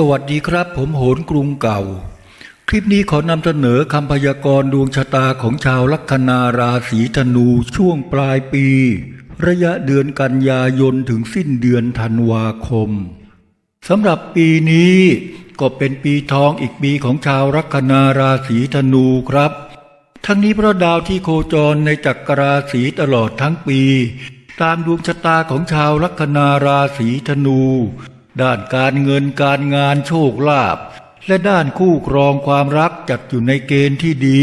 สวัสดีครับผมโหนกรุงเก่า คลิปนี้ขอนำเสนอคำพยากรณ์ดวงชะตาของชาวลัคนาราศีธนูช่วงปลายปี ระยะเดือนกันยายนถึงสิ้นเดือนธันวาคมสำหรับปีนี้ก็เป็นปีทองอีกปีของชาวลัคนาราศีธนูครับ ทั้งนี้เพราะดาวที่โคจรในจักรราศีตลอดทั้งปี ตามดวงชะตาของชาวลัคนาราศีธนู ด้านการเงินการงานโชคลาภและด้านคู่ครองความรักจัดอยู่ในเกณฑ์ที่ดี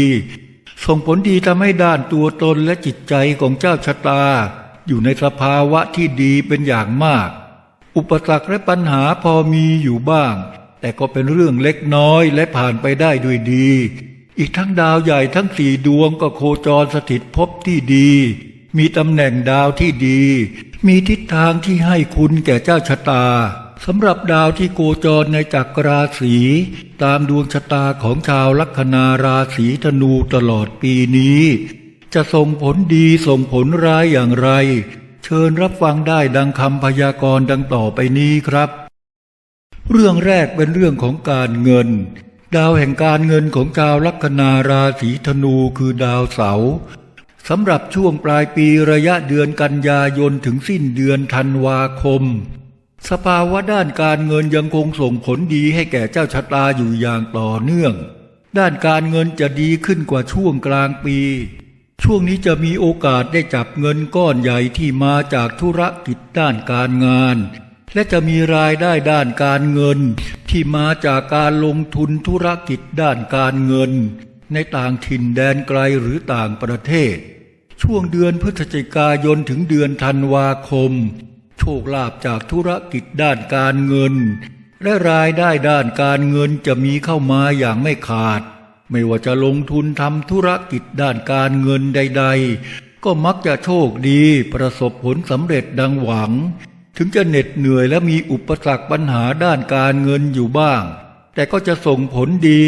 ส่งผลดีทำให้ด้านตัวตนและจิตใจของเจ้าชะตา อยู่ในสภาวะที่ดีเป็นอย่างมาก อุปสรรคและปัญหาพอมีอยู่บ้าง แต่ก็เป็นเรื่องเล็กน้อยและผ่านไปได้ด้วยดี อีกทั้งดาวใหญ่ทั้งสี่ดวงก็โคจรสถิตภพที่ดี มีตำแหน่งดาวที่ดี มีทิศทางที่ให้คุณแก่เจ้าชะตา สำหรับดาวที่โคจรในจักรราศีตามดวงชะตาของชาวลัคนาราศีธนูตลอดปีนี้ จะส่งผลดีส่งผลร้ายอย่างไร เชิญรับฟังได้ดังคำพยากรณ์ดังต่อไปนี้ครับ เรื่องแรกเป็นเรื่องของการเงิน ดาวแห่งการเงินของชาวลัคนาราศีธนูคือดาวเสาร์สำหรับช่วงปลายปีระยะเดือนกันยายนถึงสิ้นเดือนธันวาคม สภาวะด้านการเงินยังคงส่งผลดีให้แก่เจ้าชะตาอยู่อย่างต่อเนื่อง ด้านการเงินจะดีขึ้นกว่าช่วงกลางปี ช่วงนี้จะมีโอกาสได้จับเงินก้อนใหญ่ที่มาจากธุรกิจด้านการงาน และจะมีรายได้ด้านการเงิน ที่มาจากการลงทุนธุรกิจด้านการเงิน ในต่างถิ่นแดนไกลหรือต่างประเทศ ช่วงเดือนพฤศจิกายนถึงเดือนธันวาคม โชคลาภจากธุรกิจด้านการเงิน และรายได้ด้านการเงินจะมีเข้ามาอย่างไม่ขาด ไม่ว่าจะลงทุนทำธุรกิจด้านการเงินใด ๆ ก็มักจะโชคดีประสบผลสำเร็จดังหวัง ถึงจะเหน็ดเหนื่อยและมีอุปสรรคปัญหาด้านการเงินอยู่บ้าง แต่ก็จะส่งผลดี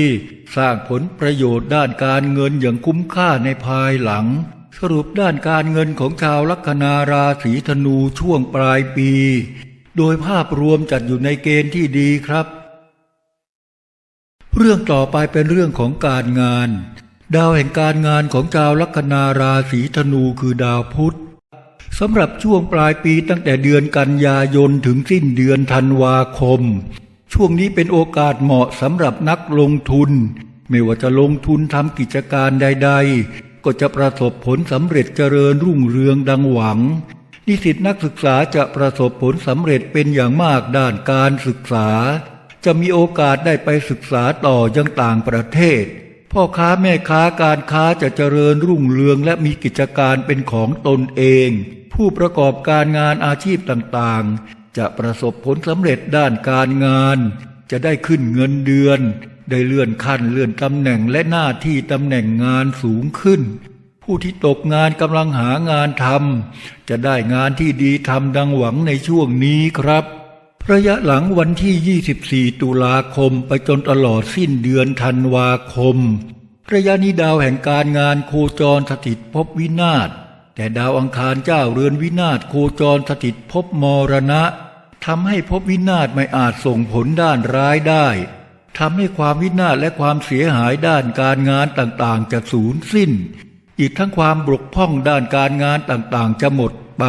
สร้างผลประโยชน์ด้านการเงินอย่างคุ้มค่าในภายหลัง สรุปด้านการเงินของชาวลัคนาราศีธนูช่วงปลายปี โดยภาพรวมจัดอยู่ในเกณฑ์ที่ดีครับ เรื่องต่อไปเป็นเรื่องของการงาน ดาวแห่งการงานของชาวลัคนาราศีธนูคือดาวพุธสำหรับช่วงปลายปีตั้งแต่เดือนกันยายนถึงสิ้นเดือนธันวาคม ช่วงนี้เป็นโอกาสเหมาะสำหรับนักลงทุน ไม่ว่าจะลงทุนทำกิจการใด ๆ ก็จะประสบผลสำเร็จเจริญรุ่งเรืองดังหวัง นิสิตนักศึกษาจะประสบผลสำเร็จเป็นอย่างมากด้านการศึกษา จะมีโอกาสได้ไปศึกษาต่อยังต่างประเทศ พ่อค้าแม่ค้าการค้าจะเจริญรุ่งเรืองและมีกิจการเป็นของตนเอง ผู้ประกอบการงานอาชีพต่างๆ จะประสบผลสำเร็จด้านการงาน จะได้ขึ้นเงินเดือน ได้เลื่อนขั้นเลื่อนตำแหน่งและหน้าที่ตำแหน่งงานสูงขึ้น ผู้ที่ตกงานกำลังหางานทำจะได้งานที่ดีทำดังหวังในช่วงนี้ครับ ระยะหลังวันที่ 24 ตุลาคมไปจนตลอดสิ้นเดือนธันวาคม ระยะนี้ดาวแห่งการงานโคจรสถิตภพวินาศแต่ดาวอังคารเจ้าเรือนวินาศโคจรสถิตภพมรณะทำให้ภพวินาศไม่อาจส่งผลด้านร้ายได้ ทำให้ความวินาศและความเสียหายด้านการงานต่างๆ จะสูญสิ้น อีกทั้งความบกพร่องด้านการงานต่างๆ จะหมดไป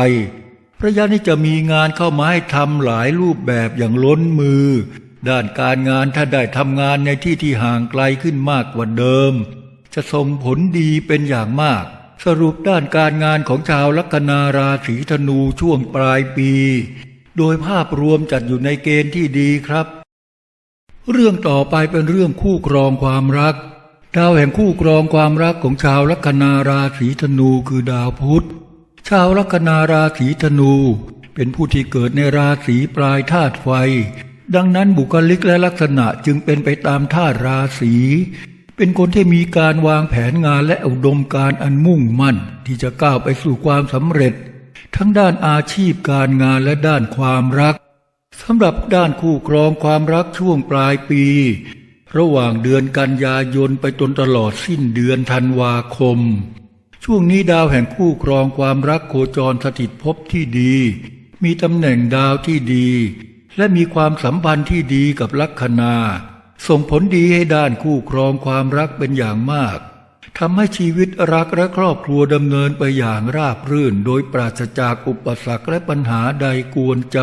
ระยะนี้จะมีงานเข้ามาให้ทำหลายรูปแบบอย่างล้นมือ ด้านการงานถ้าได้ทำงานในที่ที่ห่างไกลขึ้นมากกว่าเดิม จะส่งผลดีเป็นอย่างมาก สรุปด้านการงานของชาวลัคนาราศีธนูช่วงปลายปี โดยภาพรวมจัดอยู่ในเกณฑ์ที่ดีครับ เรื่องต่อไปเป็นเรื่องคู่ครองความรัก ดาวแห่งคู่ครองความรักของชาวลัคนาราศีธนูคือดาวพุธ ชาวลัคนาราศีธนู เป็นผู้ที่เกิดในราศีปลายธาตุไฟ ดังนั้นบุคลิกและลักษณะจึงเป็นไปตามธาตุราศี เป็นคนที่มีการวางแผนงานและอุดมการอันมุ่งมั่น ที่จะก้าวไปสู่ความสำเร็จ ทั้งด้านอาชีพการงานและด้านความรัก สำหรับด้านคู่ครองความรักช่วงปลายปี ระหว่างเดือนกันยายนไปจนตลอดสิ้นเดือนธันวาคม ช่วงนี้ดาวแห่งคู่ครองความรักโคจรสถิตภพที่ดี มีตำแหน่งดาวที่ดี และมีความสัมพันธ์ที่ดีกับลัคนา ส่งผลดีให้ด้านคู่ครองความรักเป็นอย่างมากทำให้ชีวิตรักและครอบครัวดำเนินไปอย่างราบรื่น โดยปราศจากอุปสรรคและปัญหาใดกวนใจ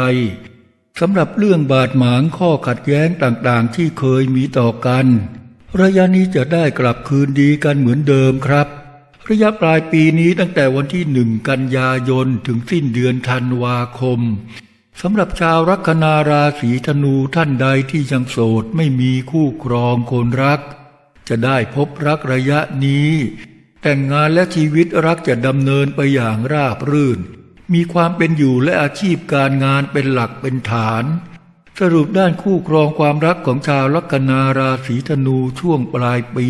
สำหรับเรื่องบาดหมางข้อขัดแย้งต่างๆ ที่เคยมีต่อกัน ระยะนี้จะได้กลับคืนดีกันเหมือนเดิมครับ ระยะปลายปีนี้ตั้งแต่วันที่หนึ่งกันยายนถึงสิ้นเดือนธันวาคมสำหรับชาวลัคนาราศีธนูท่านใดที่ยังโสดไม่มีคู่ครองคนรัก จะได้พบรักระยะนี้ แต่งงานและชีวิตรักจะดำเนินไปอย่างราบรื่น มีความเป็นอยู่และอาชีพการงานเป็นหลักเป็นฐาน สรุปด้านคู่ครองความรักของชาวลัคนาราศีธนูช่วงปลายปี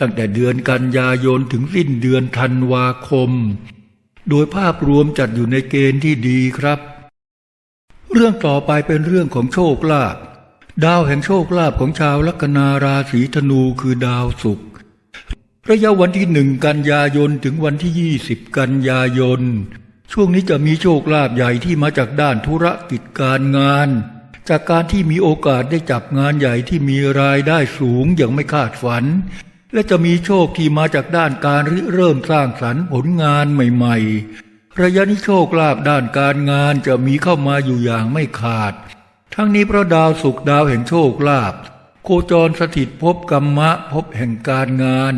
ตั้งแต่เดือนกันยายนถึงสิ้นเดือนธันวาคม โดยภาพรวมจัดอยู่ในเกณฑ์ที่ดีครับ เรื่องต่อไปเป็นเรื่องของโชคลาภดาวแห่งโชคลาภของชาวลัคนาราศีธนูคือดาวศุกร์ระยะวันที่หนึ่งกันยายนถึงวันที่ยี่สิบกันยายน ช่วงนี้จะมีโชคลาภใหญ่ที่มาจากด้านธุรกิจการงาน จากการที่มีโอกาสได้จับงานใหญ่ที่มีรายได้สูงอย่างไม่คาดฝัน และจะมีโชคที่มาจากด้านการริเริ่มสร้างสรรค์ผลงานใหม่ๆ ระยะนี้โชคลาภด้านการงานจะมีเข้ามาอยู่อย่างไม่ขาด ทั้งนี้พระดาวศุกดาวแห่งโชคลาภโคจรสถิตภพกรรมะภพแห่งการงาน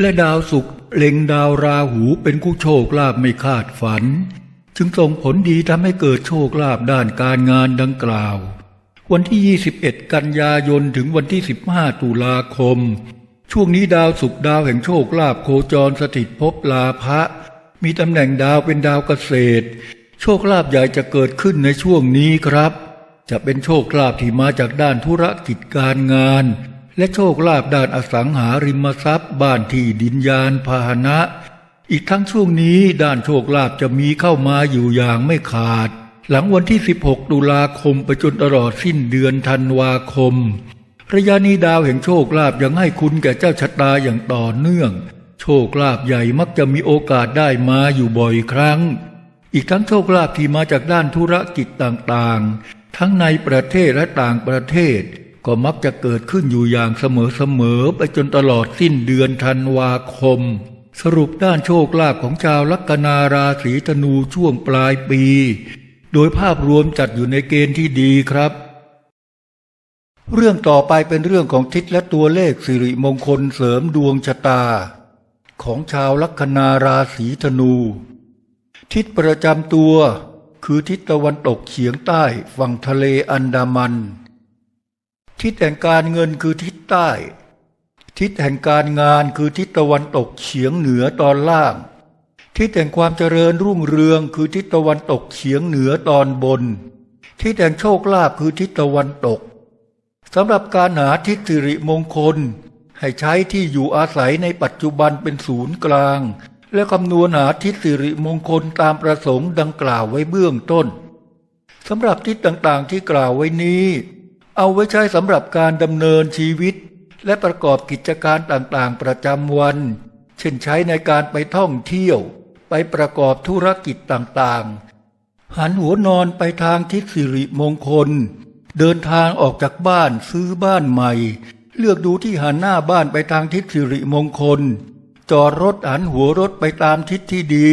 และดาวศุกร์เล็งดาวราหูเป็นคู่โชคลาภไม่คาดฝัน จึงส่งผลดีทำให้เกิดโชคลาภด้านการงานดังกล่าว วันที่ 21 กันยายนถึงวันที่ 15 ตุลาคม ช่วงนี้ดาวศุกร์ดาวแห่งโชคลาภโคจรสถิตภพลาภะมีตำแหน่งดาวเป็นดาวเกษตร โชคลาภใหญ่จะเกิดขึ้นในช่วงนี้ครับ จะเป็นโชคลาภที่มาจากด้านธุรกิจการงาน และโชคลาภด้านอสังหาริมทรัพย์ บ้านที่ดินยานพาหนะ อีกทั้งช่วงนี้ด้านโชคลาภจะมีเข้ามาอยู่อย่างไม่ขาด หลังวันที่ 16 ตุลาคมไปจนตลอดสิ้นเดือนธันวาคมระยะนี้ดาวแห่งโชคลาภยังให้คุณแก่เจ้าชะตาอย่างต่อเนื่อง โชคลาภใหญ่มักจะมีโอกาสได้มาอยู่บ่อยครั้ง อีกทั้งโชคลาภที่มาจากด้านธุรกิจต่างๆ ทั้งในประเทศและต่างประเทศ ก็มักจะเกิดขึ้นอยู่อย่างเสมอๆไปจนตลอดสิ้นเดือนธันวาคม สรุปด้านโชคลาภของชาวลัคนาราศีธนูช่วงปลายปี โดยภาพรวมจัดอยู่ในเกณฑ์ที่ดีครับ เรื่องต่อไปเป็นเรื่องของทิศและตัวเลขสิริมงคลเสริมดวงชะตา ของชาวลัคนาราศีธนู ทิศประจำตัวคือทิศตะวันตกเฉียงใต้ฝั่งทะเลอันดามัน ทิศแห่งการเงินคือทิศใต้ ทิศแห่งการงานคือทิศตะวันตกเฉียงเหนือตอนล่าง ทิศแห่งความเจริญรุ่งเรืองคือทิศตะวันตกเฉียงเหนือตอนบน ทิศแห่งโชคลาภคือทิศตะวันตกสำหรับการหาทิศสิริมงคล ให้ใช้ที่อยู่อาศัยในปัจจุบันเป็นศูนย์กลาง และคำนวณหาทิศสิริมงคลตามประสงค์ดังกล่าวไว้เบื้องต้นสำหรับทิศต่างๆที่กล่าวไว้นี้ เอาไว้ใช้สำหรับการดำเนินชีวิต และประกอบกิจการต่างๆ ประจำวัน เช่นใช้ในการไปท่องเที่ยว ไปประกอบธุรกิจต่างๆ หันหัวนอนไปทางทิศสิริมงคล เดินทางออกจากบ้านซื้อบ้านใหม่ เลือกดูที่หันหน้าบ้านไปทางทิศสิริมงคล จอดรถหันหัวรถไปตามทิศที่ดี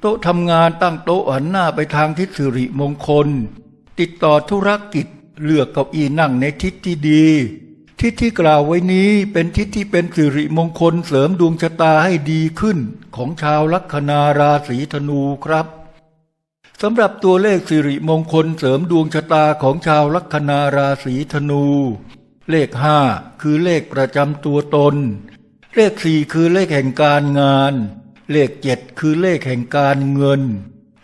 โต๊ะทำงานตั้งโต๊ะหันหน้าไปทางทิศสิริมงคล ติดต่อธุรกิจ เลือกเก้าอี้นั่งในทิศที่ดี ทิศที่กล่าวไว้นี้เป็นทิศที่เป็นสิริมงคลเสริมดวงชะตาให้ดีขึ้น ของชาวลัคนาราศีธนูครับสำหรับตัวเลขสิริมงคลเสริมดวงชะตาของชาวลัคนาราศีธนู เลขห้าคือเลขประจำตัวตน เลขสี่คือเลขแห่งการงาน เลขเจ็ดคือเลขแห่งการเงิน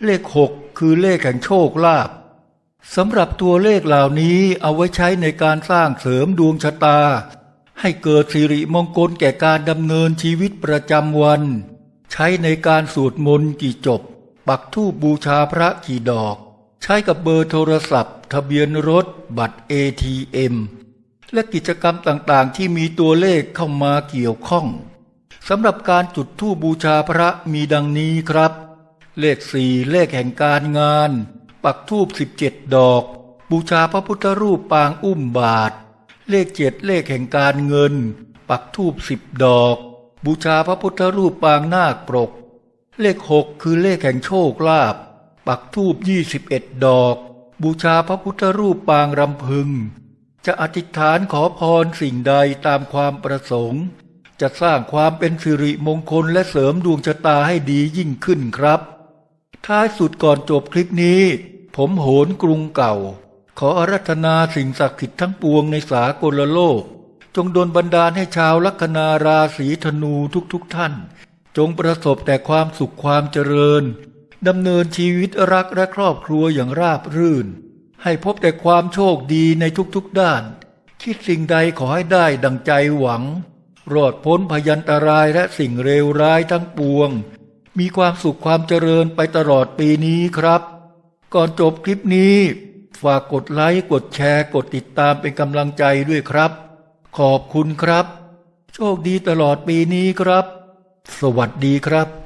เลขหกคือเลขแห่งโชคลาภ สำหรับตัวเลขเหล่านี้เอาไว้ใช้ในการสร้างเสริมดวงชะตา ให้เกิดสิริมงคลแก่การดำเนินชีวิตประจำวัน ใช้ในการสวดมนต์กี่จบ ปักธูปบูชาพระกี่ดอก ใช้กับเบอร์โทรศัพท์ ทะเบียนรถ บัตร ATM และกิจกรรมต่างๆ ที่มีตัวเลขเข้ามาเกี่ยวข้องสำหรับการจุดธูปบูชาพระมีดังนี้ครับ เลขสี่เลขแห่งการงาน ปักธูปสิบเจ็ดดอก บูชาพระพุทธรูปปางอุ้มบาท เลขเจ็ดเลขแห่งการเงิน ปักทูบสิบดอก บูชาพระพุทธรูปปางนาคปรก เลขหกคือเลขแห่งโชคลาภปักทูบยี่สิบเอ็ดดอก บูชาพระพุทธรูปปางรำพึง จะอธิษฐานขอพรสิ่งใดตามความประสงค์ จะสร้างความเป็นสิริมงคลและเสริมดวงชะตาให้ดียิ่งขึ้นครับ ท้ายสุดก่อนจบคลิปนี้ ผมโหนกรุงเก่า ขออารัธนาสิ่งศักดิ์สิทธิ์ทั้งปวงในสากลโลก จงดลบันดาลให้ชาวลัคนาราศีธนูทุกๆทท่าน จงประสบแต่ความสุขความเจริญดำเนินชีวิตรักและครอบครัวอย่างราบรื่น ให้พบแต่ความโชคดีในทุกๆด้าน คิดสิ่งใดขอให้ได้ดังใจหวัง รอดพ้นพยันตรายและสิ่งเลวร้ายทั้งปวง มีความสุขความเจริญไปตลอดปีนี้ครับ ก่อนจบคลิปนี้ ฝากกดไลค์กดแชร์กดติดตามเป็นกำลังใจด้วยครับ ขอบคุณครับ โชคดีตลอดปีนี้ครับ สวัสดีครับ